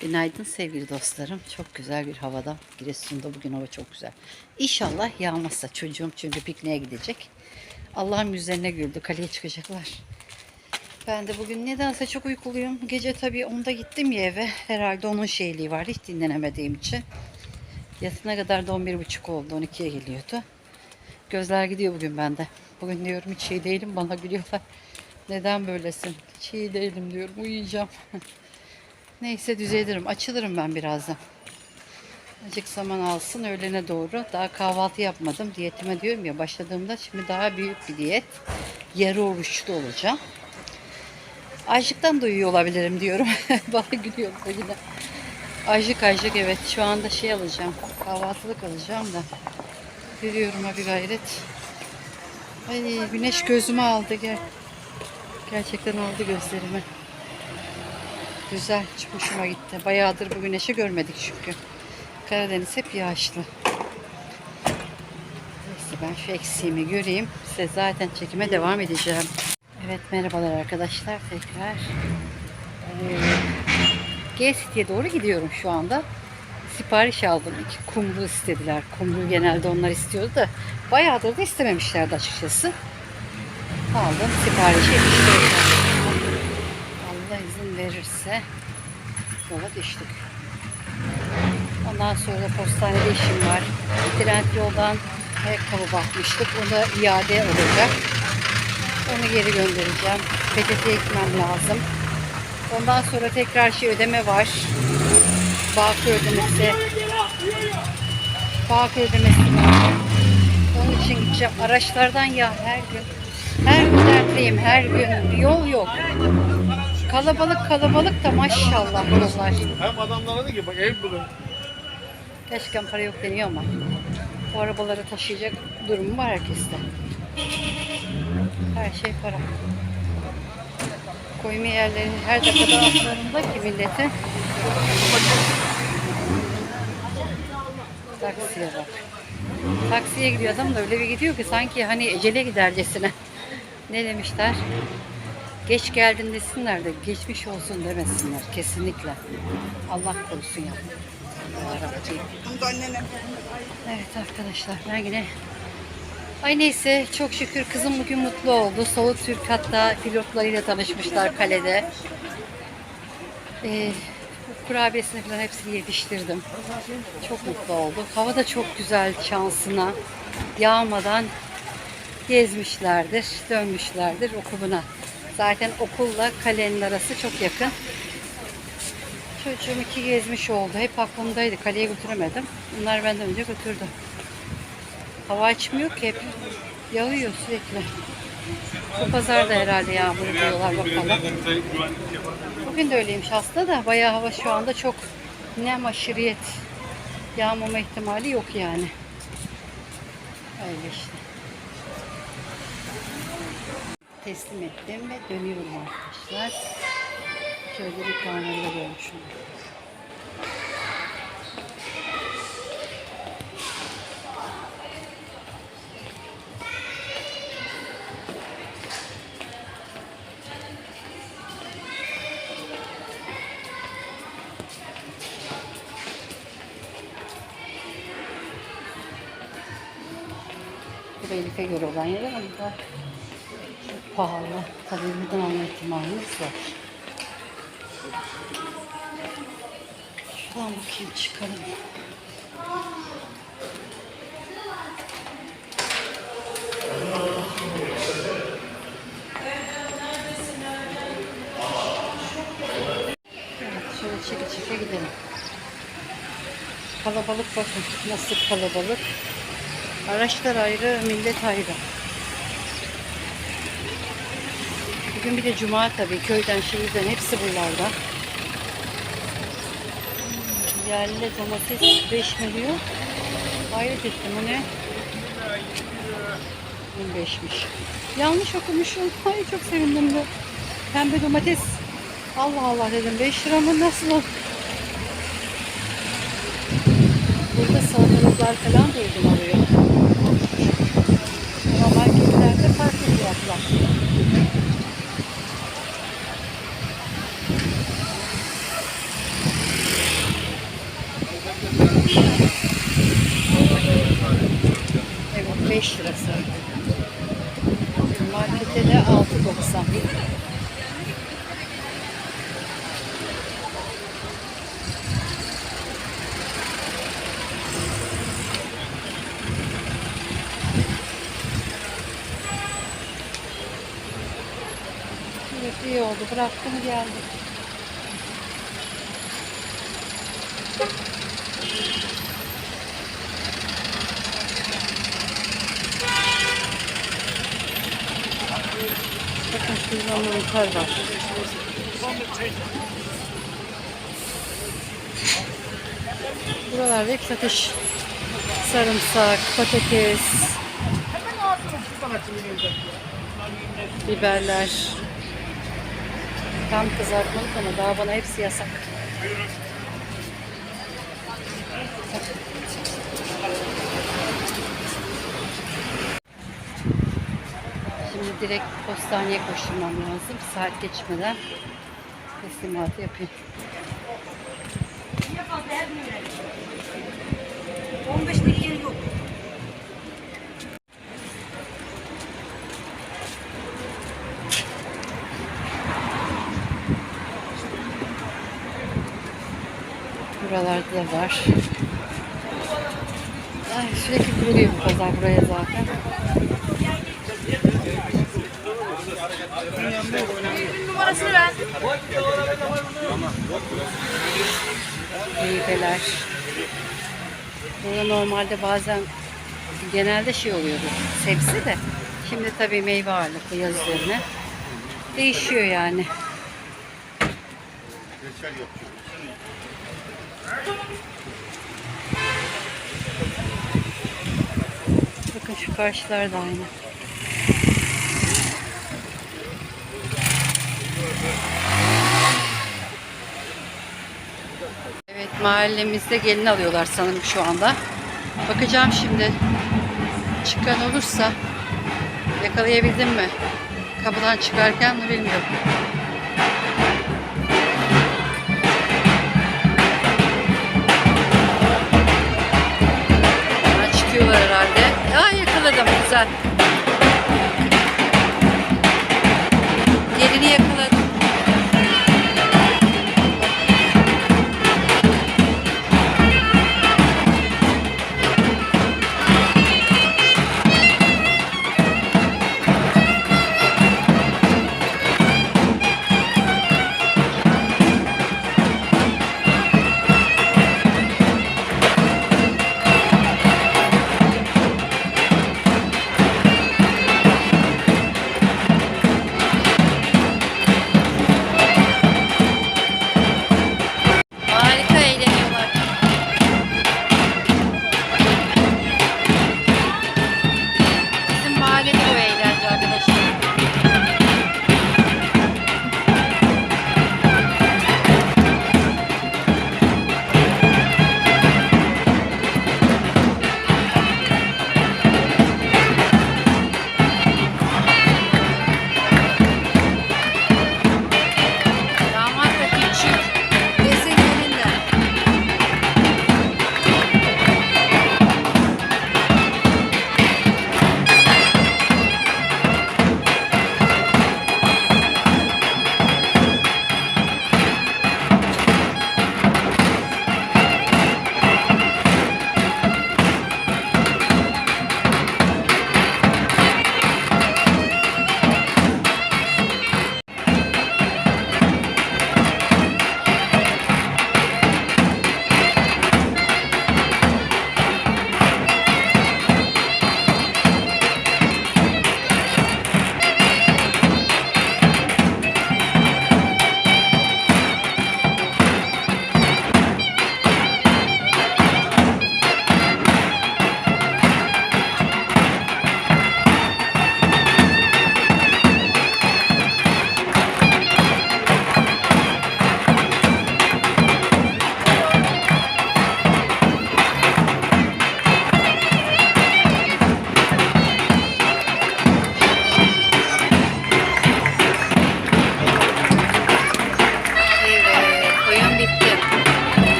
Günaydın sevgili dostlarım. Çok güzel bir havada. Giresun'da bugün hava çok güzel. İnşallah yağmazsa çocuğum çünkü pikniğe gidecek. Allah'ım yüzlerine güldü. Kaleye çıkacaklar. Ben de bugün nedense çok uykuluyum. Gece tabii onda gittim ya eve. Herhalde onun şeyliği var. Hiç dinlenemediğim için. Yatına kadar da 11.30 oldu. 12'ye geliyordu. Gözler gidiyor bugün bende. Bugün diyorum hiç şey değilim. Bana gülüyorlar. Neden böylesin? Hiç iyi değilim diyorum. Uyuyacağım. Neyse düzelirim. Açılırım ben birazdan. Azıcık zaman alsın öğlene doğru. Daha kahvaltı yapmadım. Diyetime diyorum ya başladığımda şimdi daha büyük bir diyet. Yarı oruçlu olacağım. Açlıktan da uyuyor olabilirim diyorum. Bana gülüyor da yine. Açlık açlık evet. Şu anda şey alacağım. Kahvaltılık alacağım da. Yürüyorum ha bir gayret. Ay güneş gözümü aldı. Gel. Gerçekten aldı gözlerimi. Güzel, çok hoşuma gitti. Bayağıdır bu güneşi görmedik çünkü. Karadeniz hep yağışlı. Neyse ben şu eksiğimi göreyim. Size zaten çekime devam edeceğim. Evet merhabalar arkadaşlar tekrar. Ee, G City'ye doğru gidiyorum şu anda. Sipariş aldım. İki kumru istediler. Kumru genelde onlar istiyordu da bayağıdır da istememişlerdi açıkçası. Aldım siparişi yetiştireceğim. Allah izin verirse yola düştük. Ondan sonra postanede işim var. Trend yoldan ayakkabı bakmıştık. O da iade olacak. Onu geri göndereceğim. PTT'ye gitmem lazım. Ondan sonra tekrar şey ödeme var. Bağkur ödemesi. Bağkur ödemesi var. Onun için gideceğim. Araçlardan ya her gün. Her gün dertliyim her gün. Yol yok. Kalabalık kalabalık da maşallah yollar. Hem adamlara da ki bak ev bulun. Gerçekten para yok deniyor ama. Bu arabaları taşıyacak durumu var herkeste. Her şey para. Koyma yerleri her dakikada altlarında ki milletin. Taksiye bak. Taksiye gidiyor adam da öyle bir gidiyor ki sanki hani ecele gidercesine. Ne demişler? Geç geldin desinler de geçmiş olsun demesinler kesinlikle. Allah korusun ya. Evet arkadaşlar ben yine Ay neyse çok şükür kızım bugün mutlu oldu. Soğuk Türk hatta pilotlarıyla tanışmışlar kalede. Ee, kurabiyesini falan hepsini yetiştirdim. Çok mutlu oldu. Hava da çok güzel şansına. Yağmadan gezmişlerdir, dönmüşlerdir okuluna. Zaten okulla kalenin arası çok yakın. Çocuğum iki gezmiş oldu. Hep aklımdaydı. Kaleye götüremedim. Bunlar benden önce götürdü. Hava açmıyor ki hep. Yağıyor sürekli. Bu pazarda herhalde yağmur diyorlar bakalım. Bugün de öyleymiş aslında da bayağı hava şu anda çok nem aşırıyet. Yağmama ihtimali yok yani. Öyle işte. Teslim ettim ve dönüyorum arkadaşlar. Şöyle bir kanalda görmüşüm. Elif'e göre olan yer ama pahalı. Tabii buradan alma ihtimalimiz var. Şuradan bakayım çıkalım. Evet, şöyle çeke çeke gidelim. Kalabalık bakın nasıl kalabalık. Araçlar ayrı, millet ayrı. Bugün bir de cuma tabii. Köyden, şehirden hepsi buralarda. Yerli domates 5 milyon. Hayret ettim o ne? 15'miş. Yanlış okumuşum. Ay çok sevindim de. Pembe domates. Allah Allah dedim. 5 lira mı nasıl olur? Burada salatalıklar falan da uygun oluyor. Ama marketlerde farklı fiyatlar. Evet 5 lirası. Markette de 6.90. Evet iyi oldu. Bıraktım geldim. Şurada mantar var. Buralarda hep satış. Sarımsak, patates, biberler. Tam kızartmalık ama daha bana hepsi yasak. Şimdi direkt postaneye koşturmam lazım. Saat geçmeden teslimatı yapayım. 15 dakika yok. Buralarda da var. Ay, sürekli kuruluyor bu pazar buraya zaten. Numarasını ver. Meyveler. Burada normalde bazen genelde şey oluyordu sebze de. Şimdi tabii meyve ağırlıklı yaz üzerine. Değişiyor yani. Bakın şu karşılar da aynı. Evet mahallemizde gelin alıyorlar sanırım şu anda. Bakacağım şimdi. Çıkan olursa yakalayabildim mi? Kapıdan çıkarken mi bilmiyorum. Çıkıyorlar herhalde. Aa yakaladım güzel.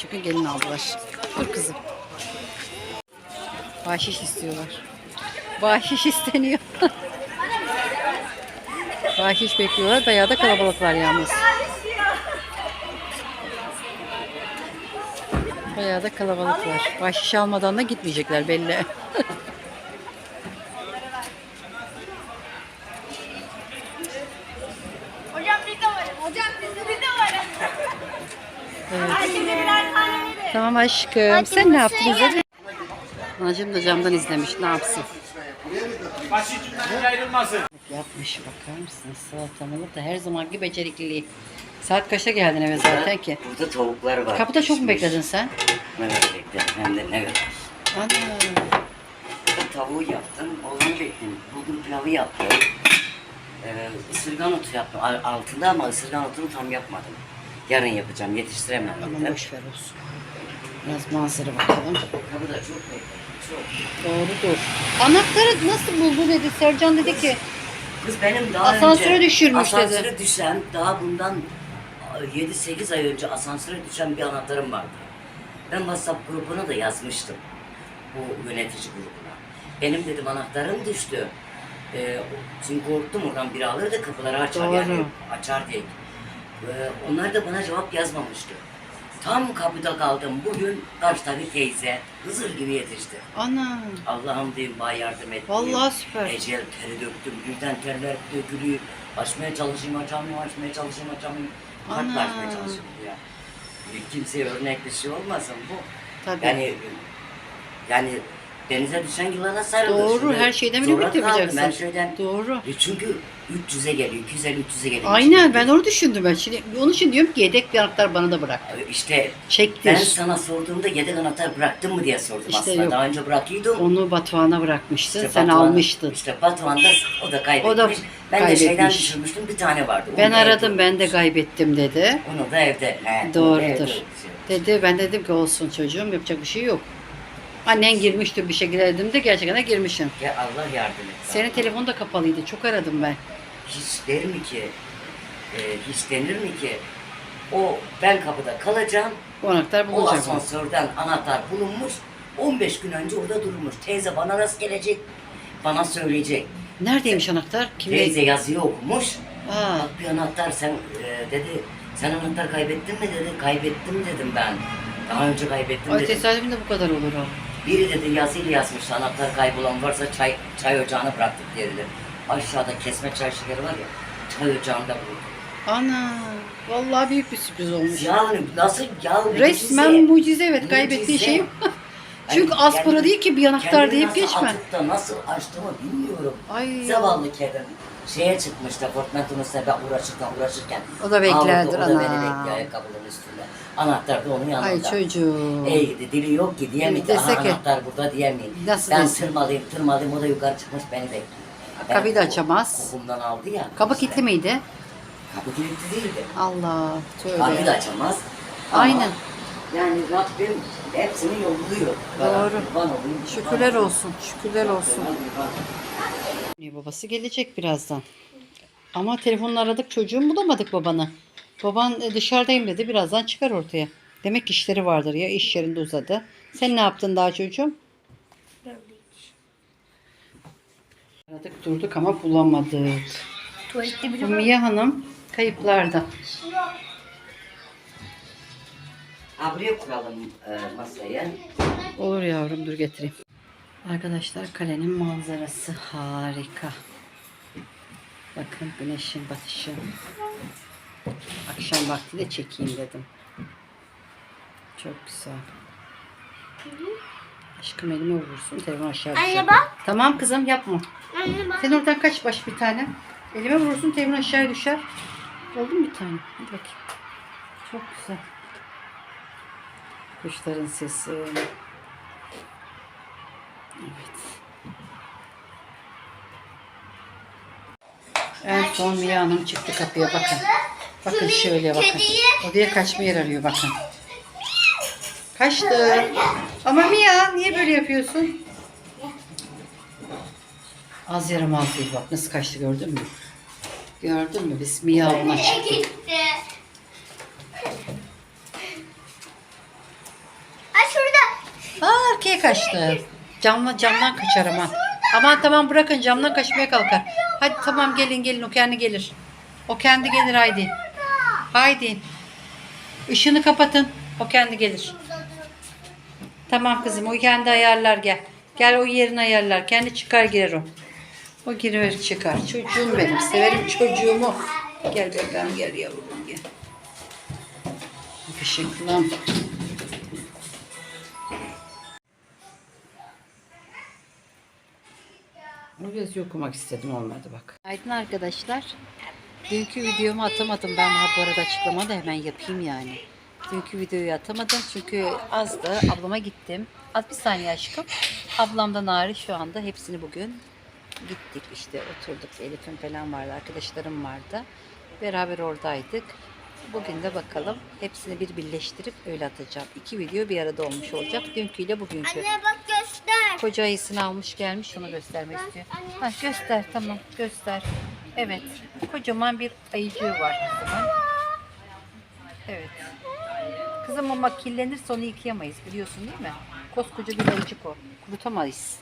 Çünkü gelin aldılar. Dur kızım. Bahşiş istiyorlar. Bahşiş isteniyor. Bahşiş bekliyorlar. Bayağı da kalabalıklar yalnız. Bayağı da kalabalıklar. Bahşiş almadan da gitmeyecekler belli. Hocam biz de varız. Hocam biz de, biz de varız. Hadi birer tane aşkım. Sen ne yaptın Zeli? Anacığım da camdan izlemiş. Ne yapsın? Başı içinden ayrılmasın. Yapmış bakar mısın? Salatalığı da her zamanki becerikliliği. Saat kaçta geldin eve zaten ki? Burada tavuklar var. Kapıda çok mu pişmiş. bekledin sen? Evet bekledim hem de ne kadar. Ana. Tavuğu yaptım, oğlanı bekledim. Bugün pilavı yaptım. Ee, ısırgan otu yaptım al- altında ama ısırgan otunu tam yapmadım. Yarın yapacağım, yetiştiremem. Aman boş ver olsun. Biraz manzara bakalım. Kapıda çok bekledim, çok. Doğrudur. Anahtarı nasıl buldu dedi. Sercan dedi ki Kız benim daha Asansöre önce... düşürmüş dedi. Asansöre düşen, daha bundan 7-8 ay önce asansöre düşen bir anahtarım vardı. Ben WhatsApp grubuna da yazmıştım. Bu yönetici grubuna. Benim dedim anahtarım düştü. Ee, çünkü korktum oradan biri alır da kapıları açar Doğru. yani açar diye. Ee, onlar da bana cevap yazmamıştı. Tam kapıda kaldım. Bugün karşıdaki teyze Hızır gibi yetişti. ana Allah'ım diyeyim bana yardım et. Vallahi diyeyim. süper. Ecel teri döktüm. Birden terler dökülüyor. Açmaya çalışayım açamıyorum, açmaya çalışayım açamıyorum. Kartla Ana. açmaya çalışıyorum ya. Bir Kimseye örnek bir şey olmasın bu. tabii. Yani yani denize düşen yılana sarılır. Doğru Şurada her şeyden birlikte kaldım. yapacaksın. Ben şeyden Doğru. E çünkü 300'e geliyor, 250-300'e geliyor. Aynen ben onu düşündüm ben. Şimdi onun için diyorum ki yedek bir anahtar bana da bırak. İşte Çektir. ben sana sorduğumda yedek anahtar bıraktın mı diye sordum İşte aslında. yok. Daha önce bırakıyordum. Onu Batuhan'a bırakmıştın. İşte sen Batuhan- almıştın. İşte Batuhan'da o da kaybetmiş. O da ben de şeyden kaybetmiş. düşürmüştüm bir tane vardı. Ben Onu da evde aradım ben de kaybettim dedi. Onu da evde. He, onu da evde Doğrudur. Dedi ben dedim ki olsun çocuğum yapacak bir şey yok. Annen girmiştir bir şekilde dedim de gerçekten de girmişsin. Ya Allah yardım et. Senin telefon da kapalıydı. Çok aradım ben. Hiç der mi ki, e, hiç denir mi ki o ben kapıda kalacağım, O anahtar o bulacak. asansörden anahtar bulunmuş, 15 gün önce orada durmuş. Teyze bana rast gelecek, bana söyleyecek. Neredeymiş anahtar? Kimde? Teyze yazıyı okumuş, Aa, bak bir anahtar sen e, dedi, sen anahtar kaybettin mi dedi, kaybettim dedim ben. Daha önce kaybettim ay dedim. tesadüfün de bu kadar olur ha. Biri dedi yazıyla yazmış anahtar kaybolan varsa çay çay ocağına bıraktık diye dedi. Aşağıda kesme çay şekeri var ya çay ocağında buldum. Ana, vallahi büyük bir sürpriz olmuş. Yani nasıl ya Resmen mucize. mucize evet kaybettiği Mucize. şey. Çünkü az Yani para değil ki bir anahtar deyip nasıl geçme. atıp da nasıl açtığımı bilmiyorum. Ay. Zavallı kedim. Şeye çıkmış da portmantonun ben uğraşırken uğraşırken. O da beklerdir, Ağladı, O da beni ana. bekliyor ayakkabının üstünde. Anahtar da onun yanında. Ay çocuğum. Ey dili yok ki diyemedi. Dese Aha, anahtar burada diyemeyim. Nasıl ben desin? tırmalayayım tırmalayayım o da yukarı çıkmış beni bekliyor. Ben Kapıyı da açamaz. Kokumdan aldı ya. Kapı işte. kilitli miydi? Kapı kilitli değildi. Allah, Kapıyı da tövbe. açamaz. Ama Aynen. Yani Rabbim hepsini yolluyor. Doğru. Kurban olayım, Şükürler kurban olsun, şükürler olsun. Babası gelecek birazdan. Ama telefonla aradık çocuğum bulamadık babanı. Baban e, dışarıdayım dedi birazdan çıkar ortaya. Demek ki işleri vardır ya iş yerinde uzadı. Sen ne yaptın daha çocuğum? Aradık durduk ama bulamadık. Tuvalette biri var. Ümiye Hanım kayıplarda. Ha buraya kuralım e, masaya. Olur yavrum dur getireyim. Arkadaşlar kalenin manzarası harika. Bakın güneşin batışı. Akşam vakti de çekeyim dedim. Çok güzel. Aşkım elime vurursun. Telefon aşağı düşer. Anne bak. Tamam kızım yapma. Anne bak. Sen oradan kaç baş bir tane. Elime vurursun telefon aşağı düşer. Oldu mu bir tane? Hadi bakayım. Çok güzel. Kuşların sesi. Evet. En son Mia Hanım çıktı kapıya bakın. Bakın şöyle bakın. Odaya kaçma yer arıyor bakın. Kaçtı. Ama Mia niye böyle yapıyorsun? Az yaramaz değil bak nasıl kaçtı gördün mü? Gördün mü? Biz miyavına çıktık. gitti. Ha şurada. Aa erkeğe kaçtı. Camla, camdan kaçar aman. Aman tamam bırakın camdan kaçmaya kalkar. Hadi tamam gelin gelin o kendi gelir. O kendi gelir haydi. Haydi. Işığını kapatın. O kendi gelir. Tamam kızım o kendi ayarlar gel. Gel o yerini ayarlar. Kendi çıkar girer o. O girer çıkar. Çocuğum benim. Severim çocuğumu. Gel bebeğim gel yavrum gel. Yakışıklım. Kez okumak istedim olmadı bak. Aydın arkadaşlar. Dünkü videomu atamadım ben ha bu arada açıklama da hemen yapayım yani. Dünkü videoyu atamadım çünkü azdı. Ablama gittim. Az bir saniye aşkım. Ablamdan ağrı şu anda hepsini bugün gittik işte oturduk. Elif'im falan vardı, arkadaşlarım vardı. Beraber oradaydık. Bugün de bakalım hepsini bir birleştirip öyle atacağım. İki video bir arada olmuş olacak. Dünküyle bugünkü. Anne bak. Koca ayısını almış gelmiş onu göstermek istiyor. Ha, göster tamam göster. Evet kocaman bir ayıcığı var. Evet. Kızım ama kirlenirse onu yıkayamayız biliyorsun değil mi? Koskoca bir ayıcık o. Kurutamayız.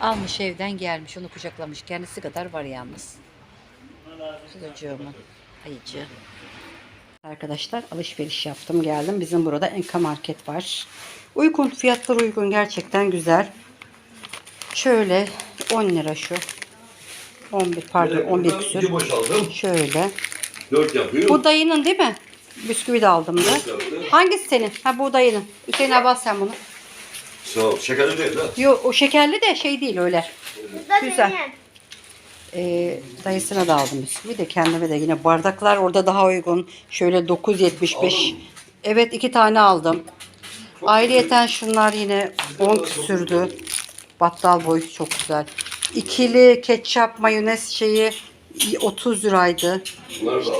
Almış evden gelmiş onu kucaklamış. Kendisi kadar var yalnız. Çocuğumun ayıcığı. Arkadaşlar alışveriş yaptım geldim. Bizim burada Enka Market var. Uygun fiyatlar uygun gerçekten güzel. Şöyle 10 lira şu. 11 pardon 11 Bir küsür. boşaldım. Şöyle. Dört yapıyor. Bu dayının değil mi? Bisküvi de aldım da. Hangisi senin? Ha bu dayının. Hüseyin abi al sen bunu. Sağ ol. Şekerli değil ha. Yok o şekerli de şey değil öyle. Güzel. Ee, dayısına da aldım bisküvi de kendime de yine bardaklar orada daha uygun. Şöyle 9.75. Evet iki tane aldım. Ayrıyeten şunlar yine 10 küsürdü. Battal boyu çok güzel. İkili ketçap mayonez şeyi 30 liraydı.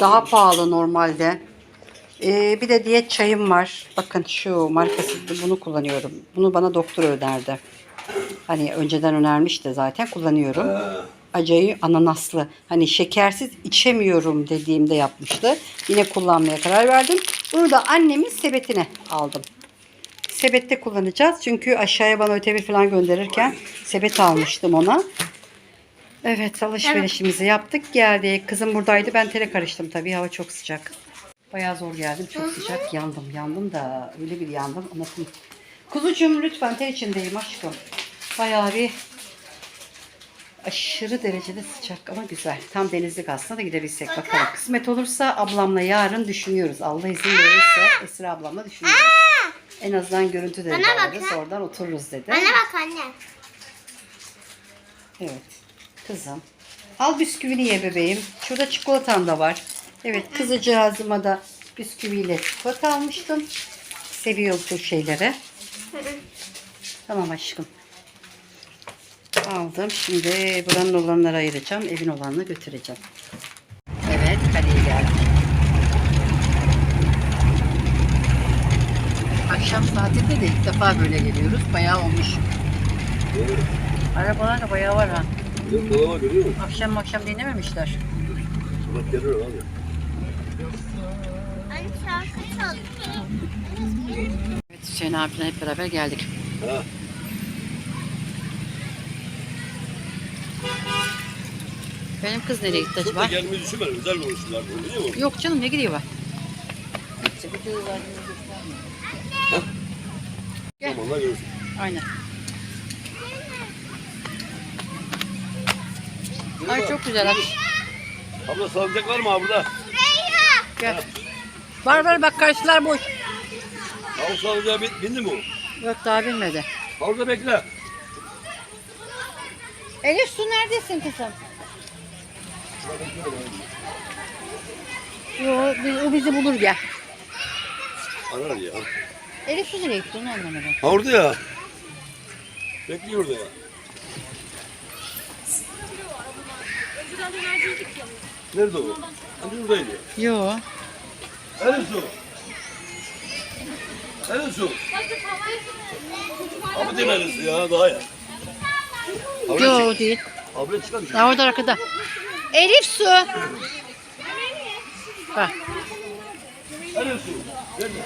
Daha pahalı normalde. Ee, bir de diyet çayım var. Bakın şu markası bunu kullanıyorum. Bunu bana doktor önerdi. Hani önceden önermiş de zaten kullanıyorum. Acayı ananaslı. Hani şekersiz içemiyorum dediğimde yapmıştı. Yine kullanmaya karar verdim. Bunu da annemin sepetine aldım. Sepette kullanacağız. Çünkü aşağıya bana ötevi falan gönderirken sepet almıştım ona. Evet alışverişimizi yaptık geldik. Kızım buradaydı ben tere karıştım tabii hava çok sıcak. Bayağı zor geldim çok sıcak yandım yandım da öyle bir yandım anlatayım. Kuzucuğum lütfen ter içindeyim aşkım. Bayağı bir aşırı derecede sıcak ama güzel. Tam denizlik aslında da gidebilsek bakalım. Kısmet olursa ablamla yarın düşünüyoruz. Allah izin verirse Esra ablamla düşünüyoruz. En azından görüntü de Bana bak alırız ha. oradan otururuz dedi. Bana bak anne. Evet. Kızım. Al bisküvini ye bebeğim. Şurada çikolatan da var. Evet kızıcığızıma da bisküviyle çikolata almıştım. Seviyor bu şeyleri. Tamam aşkım. Aldım. Şimdi buranın olanları ayıracağım. Evin olanını götüreceğim. Evet kaleye geldik. Akşam saatinde de ilk defa böyle geliyoruz. Bayağı olmuş. Arabalar da bayağı var ha. Dolaba görüyor musun? Akşam akşam denememişler. Bak geliyor abi. Anne şarkı çal. Evet Hüseyin abiyle hep beraber geldik. Ha. Benim kız nereye gitti Çok acaba? da gelmeyi düşünmedim. Güzel konuştular. Biliyor musun? Yok canım ne gidiyor var? Gel. Tamam lan görürsün. Aynen. Ay çok güzel abi. Abla salıncak var mı abi burada? Gel. Var var bak karşılar boş. Abi salıncağa bin, bindi mi o? Yok daha bilmedi. Orada bekle. Elif su neredesin kızım? Yo, o bizi bulur gel. Arar ya. Elif su nereye gitti onu anlamadım. Ha orada ya. Bekliyor orada ya. Nerede o? Hani buradaydı. Yo. Elin su. Elin su. Abi su ya daha ya. Abla Yo değil. Abla çıkar mısın? Ha orada arkada. Elif su. Bak. Nerede?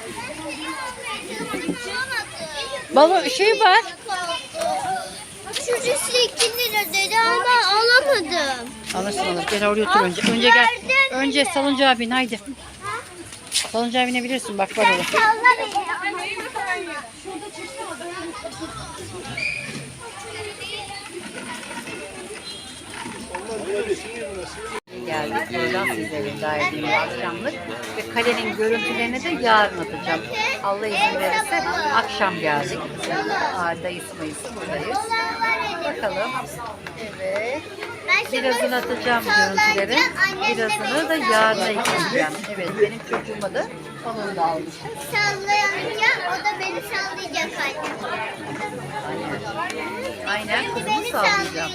Balon şey var. Çocuğu sürekli lira dedi ama alamadım. Alırsın alır. Gel oraya otur önce. Önce gel. Önce salıncağa bin haydi. Salıncağa binebilirsin bak var orada. Salla geldik. Buradan sizlerin verdiğim akşamlık. Ve kalenin görüntülerini de yarın atacağım. Allah izin verirse akşam geldik. Aa, dayısı mayısı buradayız. Bakalım. Evet. Birazını atacağım görüntüleri. Birazını da yarına ekleyeceğim. Evet benim çocuğuma da onu da almışım. Sallayacağım. O da beni sallayacak anne. Aynen kızımı sallayacağım.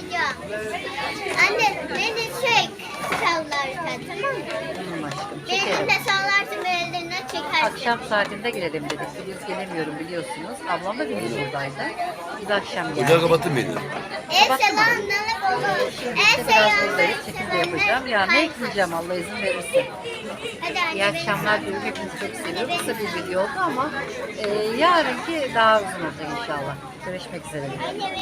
Anne beni çek sallarken tamam mı? Tamam aşkım. Beni Çekerim. de sallarsın böyle elinden çekersin. Akşam saatinde gelelim dedik. Biz gelemiyorum biliyorsunuz. Ablam da benim buradaydı. Biz akşam Ocağı geldik. kapattın mıydı? En Kapattın mı? selamlık olur. En işte biraz buradayız. selamlık Çekim de yapacağım. Ya ne ekleyeceğim Allah izin verirse. Hadi anne. İyi akşamlar diyorum. Hepinizi çok seviyorum. Kısa bir video oldu ama e, yarınki daha uzun olacak inşallah. Görüşmek üzere. Anne,